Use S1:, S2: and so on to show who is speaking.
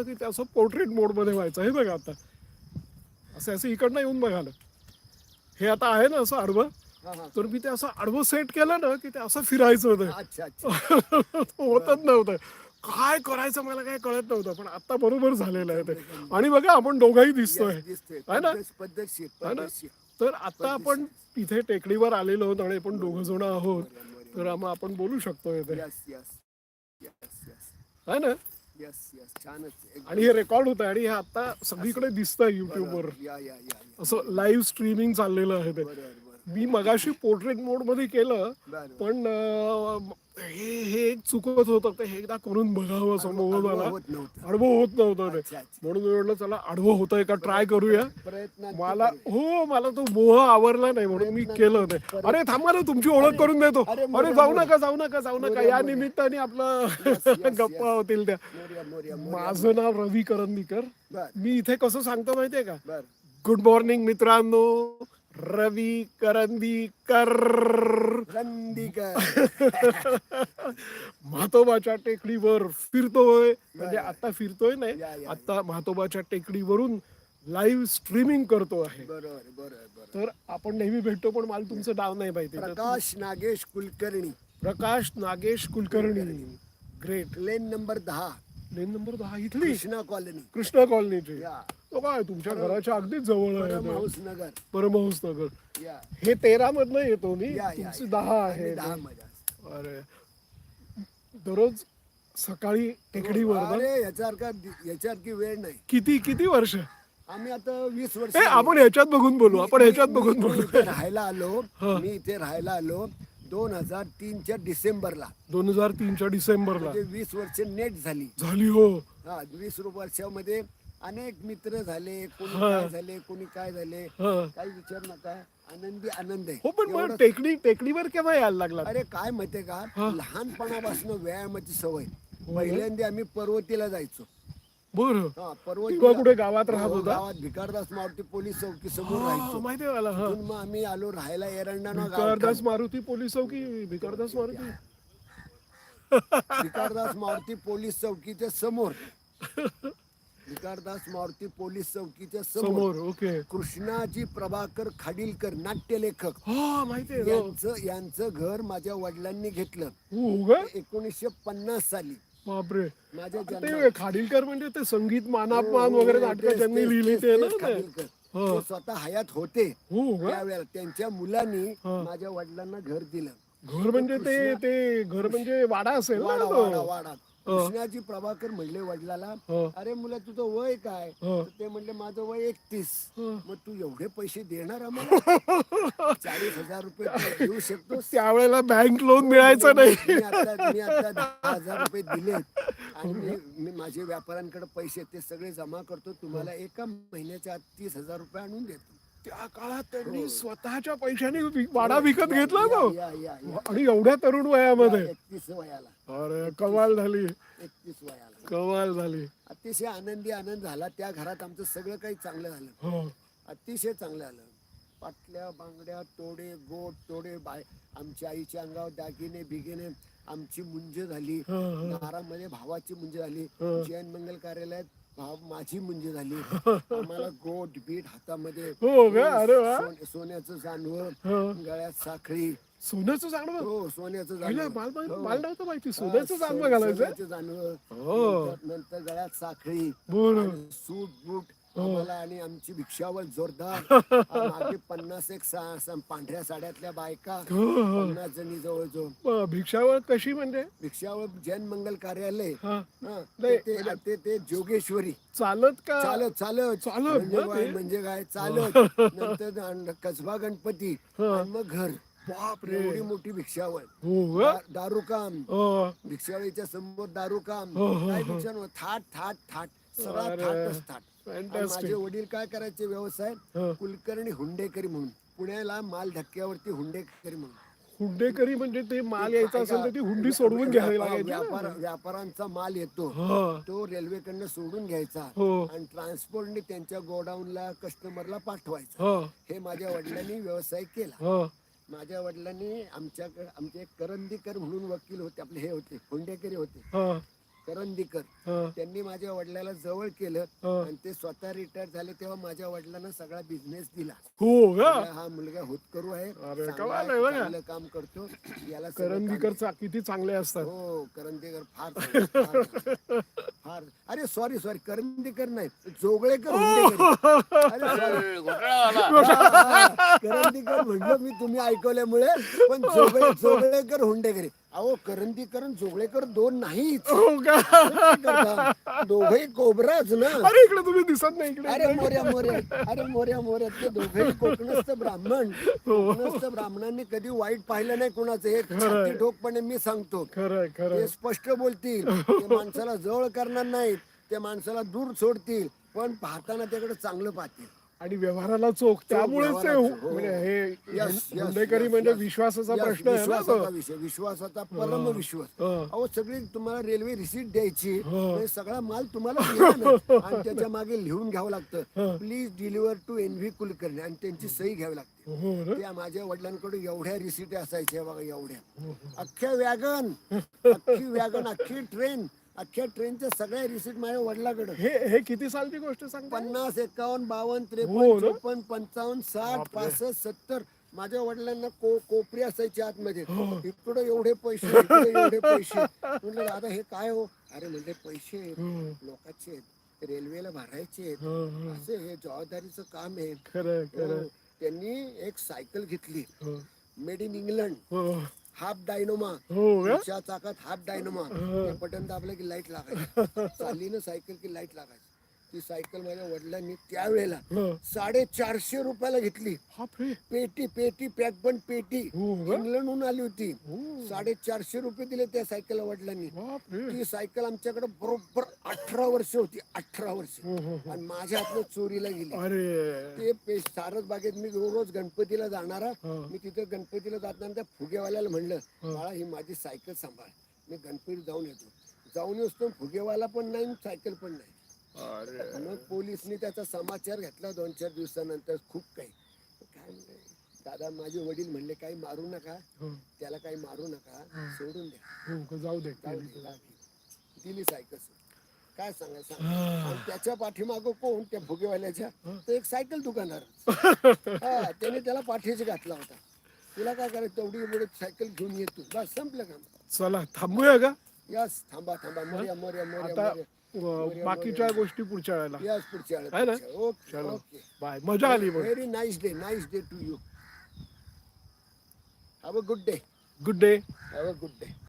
S1: ना की ते असं पोर्ट्रेट मोडमध्ये व्हायचं. हे बघा आता. असं असं इकडनं येऊन बघा ना. हे आता आहे ना असं आडवं. तर मी ते असं आडवं सेट केलं ना की ते असं फिरायचं होतं. होतच नव्हतं. काय करायचं मला काय कळत नव्हतं पण आता बरोबर झालेलं आहे ते. आणि बघा आपण दोघंही दिसतोय. है ना? है तर आता आपण इथे टेकडीवर आलेलो आहोत आणि आपण दोघं जण आहोत. तर मग आपण बोलू शकतो इथे.
S2: यस
S1: है ना?
S2: यस यस छानच एकदम.
S1: आणि हे रेकॉर्ड होत आहे आणि हे आता सगळीकडे दिसतंय युट्यूबवर
S2: या या या या.
S1: असं लाईव्ह स्ट्रीमिंग चाललेलं आहे ते
S2: बरोबर
S1: मी मगाशी पोर्ट्रेट मोडमध्ये केलं पण हे हे एक चुकत होतं ते हे एकदा करून बघावं
S2: होत नव्हतं.
S1: आडवं होत नव्हतं ते. म्हणून मी म्हटलं चला आडवं होतंय का? ट्राय करूया. मला हो मला तो मोह आवरला नाही म्हणून मी केलं ते. अरे थांबा ना तुमची ओळख करून देतो.
S2: अरे,
S1: जाऊ. नका जाऊ नका जाऊ नका. या. निमित्ताने आपलं गप्पा होतील त्या. माझं नाव रवी करंदीकर मी इथे कसं सांगतो माहितीये का? गुड मॉर्निंग मित्रांनो. रवी करंदीकर
S2: रंदीकर.
S1: म्हातोबाच्या टेकडीवर फिरतोय. म्हणजे आता फिरतोय नाही आता म्हातोबाच्या टेकडीवरून लाईव्ह स्ट्रीमिंग करतो आहे.
S2: बरोबर बरोबर
S1: तर आपण नेहमी भेटतो पण मला तुमचं नाव नाही माहिती.
S2: Prakash Nagesh Kulkarni.
S1: Prakash Nagesh Kulkarni. Great
S2: lane number दहा.
S1: लेन नंबर दहा इथली.
S2: कृष्णा कॉलनी
S1: कृष्णा कॉलनीची तो काय तुमच्या घराच्या अगदीच जवळ आहे
S2: नगर
S1: परमहंस नगर
S2: या.
S1: हे तेरा मधनं येतो मी.
S2: या या
S1: तुमची. दहा आहे.
S2: आम्ही दहा मध्ये
S1: अरे. दररोज सकाळी टेकडीवर ना?
S2: अरे याच्यासारखा याच्यासारखी वेळ नाही.
S1: किती किती वर्ष?
S2: आम्ही आता वीस वर्ष
S1: आपण ह्याच्यात बघून बोलू आपण ह्याच्यात
S2: मी-
S1: बघून
S2: मी
S1: बोलू.
S2: इथे राहायला आलो. मी इथे राहायला आलो दोन हजार तीनच्या डिसेंबरला.
S1: दोन हजार तीनच्या डिसेंबरला.
S2: म्हणजे वीस वर्ष नेट झाली.
S1: झाली हो.
S2: हा वीस वर्षामध्ये अनेक मित्र झाले कोणी
S1: हा.
S2: काय झाले कोणी काय झाले
S1: हा.
S2: काही विचार नका. आनंदी आनंद आहे.
S1: हो पण मग टेकडी टेकडीवर केव्हा यायला लागला?
S2: अरे काय माहितीये का? लहानपणापासून व्यायामाची सवय. पहिल्यांदा आम्ही पर्वतीला जायचो.
S1: बर.
S2: हा पर्वती
S1: कुठे गावात राहत
S2: हो,
S1: होता?
S2: गावात भिकारदास मारुती पोलीस चौकी समोर
S1: हा,
S2: राहायचो.
S1: माहितीये मला हा.
S2: तिथून मग आम्ही आलो राहायला एरंडा
S1: भिकारदास मारुती पोलीस चौकी भिकारदास मारुती.
S2: भिकारदास मारुती पोलीस चौकीच्या समोर. भिकारदास मारुती पोलीस चौकीच्या समोर
S1: समोर ओके.
S2: कृष्णाजी प्रभाकर खाडीलकर नाट्यलेखक.
S1: हा माहितीये हो.
S2: यांचं यांचं घर माझ्या वडिलांनी घेतलं.
S1: हो
S2: एकोणीसशे पन्नास साली.
S1: बापरे.
S2: माझ्या
S1: ते खाडीलकर म्हणजे ते संगीत मानापमान
S2: हो,
S1: वगैरे नाटकं लिहिली
S2: तेच,
S1: ते ना
S2: तेच
S1: ते.
S2: खाडीलकर.
S1: हा.
S2: ते स्वतः हयात होते.
S1: हो
S2: त्यावेळेला त्यांच्या मुलांनी
S1: हा.
S2: माझ्या वडिलांना घर दिलं.
S1: घर म्हणजे ते ते घर म्हणजे वाडा असेल ना
S2: वाडा
S1: तो?
S2: वाडा वाडा. कृष्णाजी प्रभाकर म्हणले वडिलाला
S1: हा.
S2: अरे मुला तुझं वय काय?
S1: हा.
S2: ते म्हणले माझं वय एकतीस.
S1: हा.
S2: मग तू एवढे पैसे देणार आम्हाला? चाळीस हजार रुपये देऊ शकतोस?
S1: त्यावेळेला बँक लोन मिळायचं नाही.
S2: मी आता दहा हजार रुपये दिलेत. आणि मी मी माझे व्यापाऱ्यांकडे पैसे ते सगळे जमा करतो. तुम्हाला एका महिन्याच्या आत तीस हजार रुपये आणून देतो.
S1: त्या काळात त्यांनी स्वतःच्या पैशाने वाडा विकत घेतला तो.
S2: या या या.
S1: आणि एवढ्या तरुण वयामध्ये.
S2: एकतीस वयाला.
S1: अरे कमाल झाली.
S2: एकतीस वयाला.
S1: कमाल झाली.
S2: अतिशय आनंदी आनंद झाला. त्या घरात आमचं सगळं काही चांगलं झालं.
S1: हो.
S2: अतिशय चांगलं झालं पाटल्या बांगड्या तोडे गोट तोडे बाय आमच्या आईच्या अंगावर दागिने बिगिने आमची मुंज झाली.
S1: हा, हा.
S2: दारामध्ये भावाची मुंज झाली.
S1: हा.
S2: जैन मंगल कार्यालयात भाव माझी मुंज झाली आम्हाला गोट बीट हातामध्ये
S1: हो का? अरे वा.
S2: सोन- सोन्याचं जानवं
S1: हा.
S2: गळ्यात साखळी
S1: सोन्याचं जाणवं
S2: हो सोन्याचं
S1: पहिलं
S2: जानवं.
S1: माल माल
S2: हो.
S1: माल नव्हतं माहिती सोन्याचं जाणवं घालायचं
S2: सोन्याचं जानवं
S1: हो.
S2: नंतर- नंतर गळ्यात साखळी सूट बूट. आम्हाला आणि आमची भिक्षावल जोरदार. मागे पन्नास एक पांढऱ्या साड्यातल्या बायका
S1: हो, हो.
S2: पन्नास जणी जवळजवळ.
S1: मग भिक्षावळ कशी म्हणजे?
S2: भिक्षावळ जैन मंगल कार्यालय.
S1: हा.
S2: हा,
S1: नाही,
S2: ते- ते ते- ते जोगेश्वरी.
S1: चालत का?
S2: चालत चालत.
S1: चालत
S2: म्हणजे
S1: ना
S2: काय
S1: ते?
S2: म्हणजे काय चालत. नंतर अन- कसबा गणपती
S1: हा.
S2: आणि मग घर.
S1: बापरे
S2: एवढी मोठी भिक्षावळ.
S1: हो का
S2: दा- दारूकाम.
S1: हो.
S2: भिक्षावळीच्या समोर
S1: हो, हो,
S2: काय
S1: हो.
S2: भिक्षा नव्हतं. थाट थाट थाट. सगळा
S1: अरे,
S2: थाटच थाट आणि
S1: fantastic.
S2: माझे वडील काय करायचे व्यवसाय?
S1: हा.
S2: कुलकर्णी हुंडेकरी म्हणून. पुण्याला माल धक्क्यावरती हुंडेकरी म्हणून.
S1: हुंडेकरी म्हणजे ते माल यायचा असेल तर ती हुंडी सोडवून घ्यावी लागायची ना?
S2: व्यापार व्यापाऱ्यांचा माल येतो.
S1: हा.
S2: तो रेल्वेकडनं सोडून घ्यायचा.
S1: हो.
S2: आणि ट्रान्सपोर्टने त्यांच्या गोडाऊनला कस्टमरला पाठवायचा.
S1: हा.
S2: हे माझ्या वडिलांनी व्यवसाय केला.
S1: हा.
S2: माझ्या वडिलांनी आमच्याकडे आमचे एक करंदीकर म्हणून वकील होते आपले हे होते हुंडेकरी होते.
S1: हा.
S2: करंदीकर. त्यांनी माझ्या वडिलाला जवळ केलं. आणि ते स्वतः रिटायर झाले तेव्हा माझ्या वडिलांना सगळा बिझनेस दिला.
S1: हो का?
S2: हा मुलगा होतकरू आहे
S1: अरे,
S2: चांगला
S1: कमाल
S2: आहे,
S1: आहे बघा.
S2: चांगलं काम करतो. याला सगळं काम
S1: करंदीकर चा- किती चांगले असतात.
S2: हो करंदीकर फार चांगले, फार चांगले, फार अरे सॉरी सॉरी करंदीकर नाही जोगळेकर हुंडेकर. अरे. करंदीकर म्हणलं मी तुम्ही ऐकवल्यामुळे पण जोगळे जोगळेकर हुंडेकर. अहो करंदीकर आणि जोगळेकर दोन नाहीच.
S1: हो का?
S2: दोघही कोबराच ना.
S1: अरे इकडे तुम्ही दिसत नाही इकडे.
S2: अरे मोऱ्या मोऱ्या अरे मोऱ्या मोऱ्या ते दोघेही कोकणस्थ ब्राह्मण.
S1: हो.
S2: कोकणस्थ ब्राह्मणांनी कधी वाईट पाहिलं नाही कोणाचं. हे छाती ठोकपणे मी सांगतो.
S1: खरंय खरंय.
S2: ते स्पष्ट बोलतील. ते माणसाला जवळ करणार नाहीत. ते माणसाला दूर सोडतील पण पाहताना त्याकडे चांगलं पाहतील.
S1: आणि व्यवहाराला चोख. त्यामुळेच ते हु-. म्हणजे हे
S2: Yes, yes,
S1: हुंडेकरी
S2: yes,
S1: म्हणजे
S2: yes.
S1: विश्वासाचा
S2: या
S1: प्रश्न आहे ना
S2: विश्वासाचा
S1: तो.
S2: विषय विश्वासाचा परम विश्वास.
S1: हा.
S2: अहो सगळी तुम्हाला रेल्वे रिसीट द्यायची. म्हणजे सगळा माल तुम्हाला. आणि त्याच्यामागे लिहून घ्यावं लागतं. Please deliver to N V Kulkarni. आणि त्यांची सही घ्यावी लागते.
S1: हो ना.
S2: त्या माझ्या वडिलांकडे एवढ्या रिसिटी असायच्या बघा एवढ्या. अख्ख्या वॅगन अख्खी वॅगन अख्खी ट्रेन अख्ख्या ट्रेनच्या सगळ्या रिसिट माझ्या वडिलाकडे.
S1: हे हे किती सालची गोष्ट सांगता
S2: पन्नास एकावन्न बावन्न
S1: हो
S2: त्रेपन्न
S1: ना?
S2: चोपन्न पंचावन्न साठ पासष्ट सत्तर. माझ्या वडिलांना को कोपरी असायची आतमध्ये.
S1: हो.
S2: इकडे एवढे पैसे इकडे एवढे पैसे. म्हटलं दादा हे काय हो? अरे म्हणजे पैसे आहेत,
S1: हो,
S2: लोकांचे आहेत, रेल्वेला भरायचे आहेत.
S1: हो.
S2: असे हे जबाबदारीचं काम आहे. हो. त्यांनी एक सायकल घेतली.
S1: हो,
S2: मेड इन इंग्लंड.
S1: हो.
S2: Half dynamo.
S1: हो का?
S2: चाकात हाफ डायनोमा.
S1: हो.
S2: ते बटन दाबलं की लाइट लागायची. चालली ना सायकल की लाइट लागायची. ती सायकल माझ्या वडिलांनी त्यावेळेला. साडेचारशे रुपयाला घेतली. पेटी पेटी पॅक पण पेटी.
S1: हो?
S2: इंग्लंडहून आली होती.
S1: हो.
S2: साडेचारशे रुपये दिले त्या सायकल वडिलांनी. ती सायकल आमच्याकडे बरोबर अठरा वर्ष होती. अठरा वर्ष.
S1: हो.
S2: आणि माझ्या हातनं चोरीला गेली. ते सारस बागेत मी रोज गणपतीला जाणारा. मी तिथे गणपतीला जाताना त्या फुगेवाल्याला म्हणलं बाळा ही माझी सायकल सांभाळ. मी गणपती जाऊन येतो. जाऊन येतो फुगेवाला पण नाही सायकल पण नाही. मग पोलिसनी त्याचा समाचार घेतला दोन चार दिवसानंतर खूप काही. काय म्हणले, दादा माझे वडील म्हणले काही मारू नका.
S1: हो,
S2: त्याला काही मारू नका. सोडून द्या.
S1: हो? जाऊ दे.
S2: दिली सायकल काय सांगायचं? सांगा. आणि त्याच्या पाठीमागं कोण? त्या फुगेवाल्याच्या तो एक सायकल दुकानदार. हा त्याने त्याला पाठीशी घातला होता. तुला काय करायचं? तेवढी एवढी सायकल घेऊन येतो बस संपलं काम.
S1: चला थांबूया का?
S2: यस थांबा थांबा. मोर्या मोर्या मोर्या.
S1: बाकीच्या गोष्टी पुढच्या वेळेला.
S2: पुढच्या
S1: आहे ना?
S2: वेळेला. ओके
S1: चलो.
S2: ओके.
S1: बाय. मजा आली मग
S2: very nice day nice day to you have a good day
S1: good day
S2: have a good day